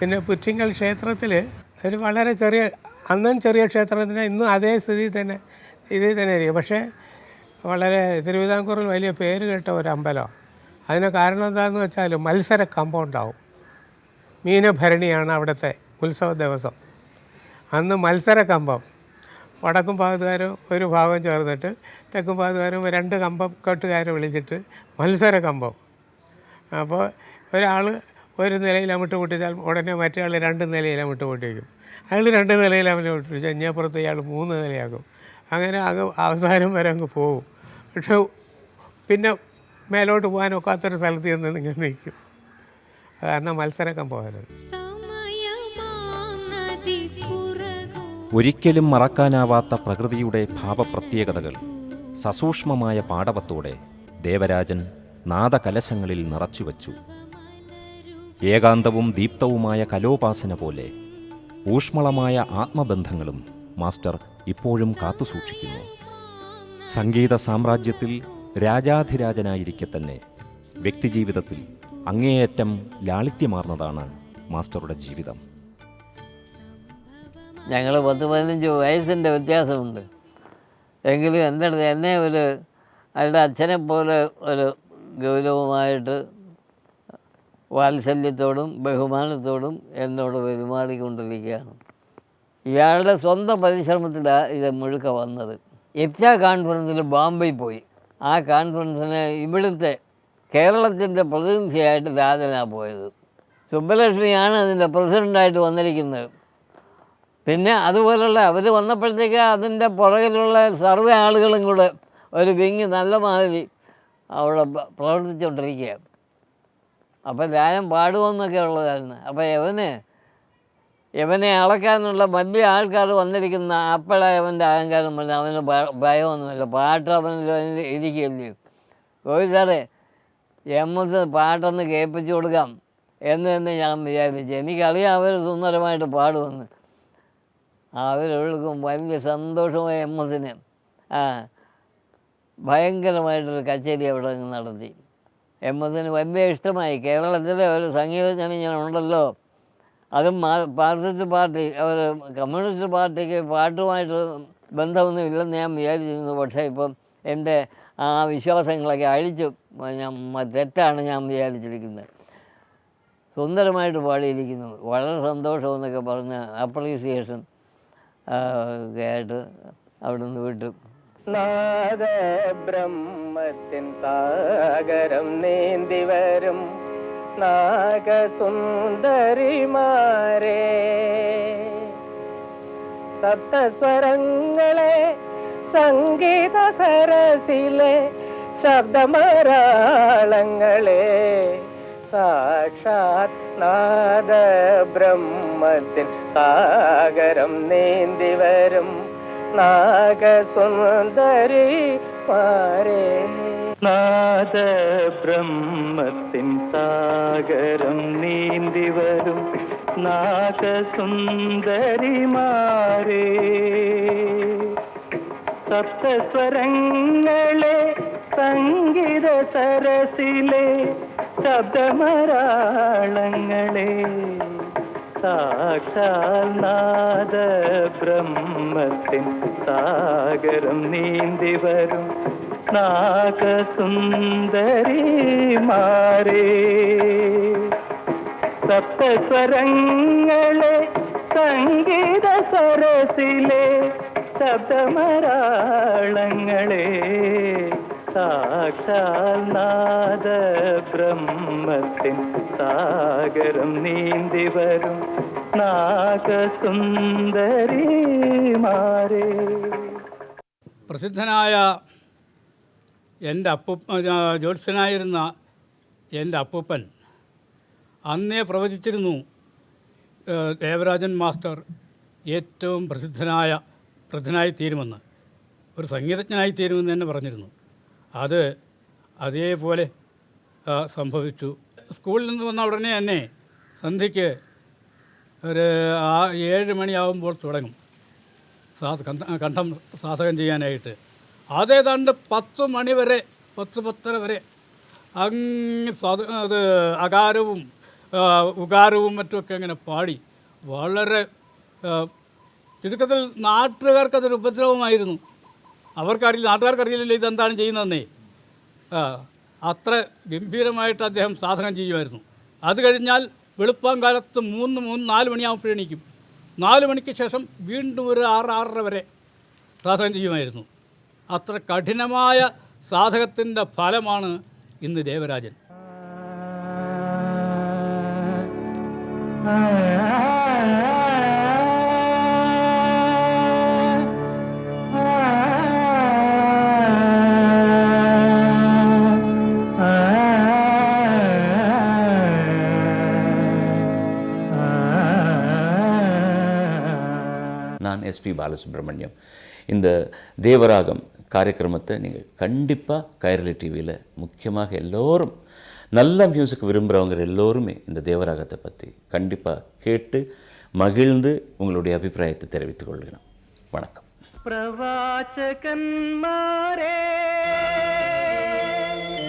പിന്നെ പുറ്റിങ്കൽ ക്ഷേത്രത്തിൽ ഒരു വളരെ ചെറിയ അന്നും ചെറിയ ക്ഷേത്രത്തിന് ഇന്നും അതേ സ്ഥിതി തന്നെ ഇതിൽ തന്നെ ഇരിക്കും പക്ഷേ വളരെ തിരുവിതാംകൂറിൽ വലിയ പേര് കേട്ട ഒരു അമ്പലം. അതിന് കാരണം എന്താണെന്ന് വെച്ചാൽ മത്സര കമ്പൗണ്ടാവും. മീനഭരണിയാണ് അവിടുത്തെ ഉത്സവ ദിവസം. അന്ന് മത്സര കമ്പം. വടക്കും ഭാഗത്തുകാരും ഒരു ഭാഗം ചേർന്നിട്ട് തെക്കും ഭാഗത്തുകാരും രണ്ട് കമ്പം കെട്ടുകാരെ വിളിച്ചിട്ട് മത്സര കമ്പം. അപ്പോൾ ഒരാൾ ഒരു നിലയിൽ അമിട്ട് പൊട്ടിച്ചാൽ ഉടനെ മറ്റേ രണ്ട് നിലയിൽ അമിട്ട് പൊട്ടിക്കും. അയാൾ രണ്ട് നിലയിൽ അമിട്ട് പൊട്ടിച്ചാൽ ഇഞ്ഞപ്പുറത്ത് ഇയാൾ മൂന്ന് നിലയാക്കും അങ്ങനെ അങ്ങ് അവസാനം വരെ അങ്ങ് പോകും. പക്ഷേ പിന്നെ മേലോട്ട് പോകാൻ ഒക്കാത്തൊരു സ്ഥലത്ത് ചെന്ന് ഇങ്ങനെ നിൽക്കും. കാരണം മത്സരക്കം പോകരുത്. ഒരിക്കലും മറക്കാനാവാത്ത പ്രകൃതിയുടെ ഭാവപ്രത്യേകതകൾ. സസൂക്ഷ്മമായ പാടവത്തോടെ ദേവരാജൻ നാദകലശങ്ങളിൽ നിറച്ചുവച്ചു. ഏകാന്തവും ദീപ്തവുമായ കലോപാസന പോലെ ഊഷ്മളമായ ആത്മബന്ധങ്ങളും മാസ്റ്റർ ഇപ്പോഴും കാത്തുസൂക്ഷിക്കുന്നു. സംഗീത സാമ്രാജ്യത്തിൽ രാജാധിരാജനായിരിക്കെ തന്നെ വ്യക്തിജീവിതത്തിൽ അങ്ങേയറ്റം ലാളിത്യമാർന്നതാണ് മാസ്റ്ററുടെ ജീവിതം. ഞങ്ങൾ പത്ത് പതിനഞ്ച് വയസ്സിന്റെ വ്യത്യാസമുണ്ട്. എങ്കിലും എന്റെ അടുത്ത് എന്നെ ഒരു അയാളുടെ അച്ഛനെ പോലെ ഒരു ഗൗരവമായിട്ട് വാത്സല്യത്തോടും ബഹുമാനത്തോടും എന്നോട് പെരുമാറിക്കൊണ്ടിരിക്കുകയാണ്. ഇയാളുടെ സ്വന്തം പരിശ്രമത്തിലാണ് ഇത് മുഴുക്ക വന്നത്. ഇപ്റ്റ കോൺഫറൻസിൽ ബോംബെ പോയി. ആ കോൺഫറൻസിന് ഇവിടുത്തെ കേരളത്തിന്റെ പ്രതിനിധിയായിട്ട് രാജനാണ് പോയത്. സുബ്ബലക്ഷ്മിയാണ് അതിന്റെ പ്രസിഡന്റായിട്ട് വന്നിരിക്കുന്നത്. പിന്നെ അതുപോലുള്ള അവർ വന്നപ്പോഴത്തേക്ക് അതിന്റെ പുറകിലുള്ള സർവേ ആളുകളും കൂടെ ഒരു വിങ് നല്ല മാതിരി അവിടെ പ്രവർത്തിച്ചുകൊണ്ടിരിക്കുകയാണ് അപ്പോൾ രാജൻ പാടുമെന്നൊക്കെ ഉള്ളതായിരുന്നു. അപ്പോൾ യവന് യവനെ അളക്കാനുള്ള വലിയ ആൾക്കാർ വന്നിരിക്കുന്ന അപ്പോഴാണ് അവന്റെ അഹങ്കാരം പറഞ്ഞ അവന് ഭയമൊന്നുമില്ല. പാട്ട് അവനിൽ ഇരിക്കുകയല്ലേ കോഴി സാറേ എമ്മത്ത് പാട്ടൊന്ന് കേൾപ്പിച്ചു കൊടുക്കാം എന്ന് തന്നെ ഞാൻ വിചാരിച്ചു. എനിക്കറിയാം അവർ സുന്ദരമായിട്ട് പാടുമെന്ന്. അവരൊഴുക്കും വലിയ സന്തോഷമായ എമ്മത്തിന് ആ ഭയങ്കരമായിട്ടൊരു കച്ചേരി അവിടെ നടത്തി. എം എസിന് വലിയ ഇഷ്ടമായി. കേരളത്തിലെ ഒരു സംഗീതജ്ഞൻ ഞാൻ ഉണ്ടല്ലോ അതും മാർക്സിസ്റ്റ് പാർട്ടി അവർ കമ്മ്യൂണിസ്റ്റ് പാർട്ടിക്ക് പാട്ടുമായിട്ട് ബന്ധമൊന്നും ഇല്ലെന്ന് ഞാൻ വിചാരിച്ചിരുന്നു. പക്ഷേ ഇപ്പം എന്റെ ആ വിശ്വാസങ്ങളൊക്കെ അഴിച്ചു. ഞാൻ തെറ്റാണ് ഞാൻ വിചാരിച്ചിരിക്കുന്നത്. സുന്ദരമായിട്ട് പാടിയിരിക്കുന്നു. വളരെ സന്തോഷം എന്നൊക്കെ പറഞ്ഞ അപ്രീസിയേഷൻ ആയിട്ട് അവിടെ നിന്ന് വിട്ടു. നാദ ബ്രഹ്മത്തിൻ സാഗരം നീന്തി വരും നാഗസുന്ദരിമാരെ. സപ്തസ്വരങ്ങളെ സംഗീത സരസിലെ ശബ്ദമരാളങ്ങളെ സാക്ഷാത് നാദ ബ്രഹ്മത്തിൻ സാഗരം നീന്തി വരും നാഗസുന്ദരി പാരേ നാദ ബ്രഹ്മത്തിൻ സാഗരം നീന്തി വരും. നാഗസുന്ദരിമാരേ സപ്തസ്വരങ്ങളെ സംഗീത സരസിലെ ശബ്ദമരാളങ്ങളെ സാക്ഷാൽ നാദ ബ്രഹ്മത്തിൻ സാഗരം നീന്തി വരും നാഗസുന്ദരി മാറേ സപ്തസ്വരങ്ങളെ സംഗീത സരസിലെ ശബ്ദമരാളങ്ങളെ സാക്ഷാൽ നാദ ബ്രഹ്മത്തിൻ സാഗരം നീന്തി വരും നാഗസുന്ദരിമാരെ. പ്രസിദ്ധനായ എന്റെ അപ്പു ജ്യോത്സ്യനായിരുന്ന എന്റെ അപ്പൂപ്പൻ അന്നേ പ്രവചിച്ചിരുന്നു ദേവരാജൻ മാസ്റ്റർ ഏറ്റവും പ്രസിദ്ധനായ പ്രസിദ്ധനായി തീരുമെന്ന് ഒരു സംഗീതജ്ഞനായി തീരുമെന്ന് തന്നെ പറഞ്ഞിരുന്നു. അത് അതേപോലെ സംഭവിച്ചു. സ്കൂളിൽ നിന്ന് വന്ന ഉടനെ തന്നെ സന്ധ്യയ്ക്ക് ഒരു ആ ഏഴ് മണിയാകുമ്പോൾ തുടങ്ങും. കണ്ഠം സാധകം ചെയ്യാനായിട്ട്. അതേതാണ്ട് പത്ത് മണി വരെ പത്ത് പത്തര വരെ സാധ അത് അകാരവും ഉകാരവും മറ്റുമൊക്കെ അങ്ങനെ പാടി വളരെ ചുരുക്കത്തിൽ നാട്ടുകാർക്കതൊരു ഉപദ്രവമായിരുന്നു. അവർക്കറിയില്ല നാട്ടുകാർക്കറിയില്ലല്ലോ ഇതെന്താണ് ചെയ്യുന്നതെന്നേ. അത്ര ഗംഭീരമായിട്ട് അദ്ദേഹം സാധനം ചെയ്യുമായിരുന്നു. അത് കഴിഞ്ഞാൽ വെളുപ്പം കാലത്ത് മൂന്ന് മൂന്ന് നാല് മണിയാകുമ്പോൾ എണീക്കും. നാല് മണിക്ക് ശേഷം വീണ്ടും ഒരു ആറ് ആറര വരെ സാധകം ചെയ്യുമായിരുന്നു. അത്ര കഠിനമായ സാധകത്തിന്റെ ഫലമാണ് ഇന്ന് ദേവരാജൻ. நான் எஸ்பி பாலசுப்ரமணியம். இந்த தேவராகம் காரியக்கிரமத்தை நீங்கள் கண்டிப்பாக கைரளி டிவியில் முக்கியமாக எல்லோரும் நல்ல மியூசிக் விரும்புகிறவங்க எல்லோருமே இந்த தேவராகத்தை பற்றி கண்டிப்பாக கேட்டு மகிழ்ந்து உங்களுடைய அபிப்பிராயத்தை தெரிவித்துக் கொள்கிறோம் வணக்கம். பிரவாச்சகன்மாரே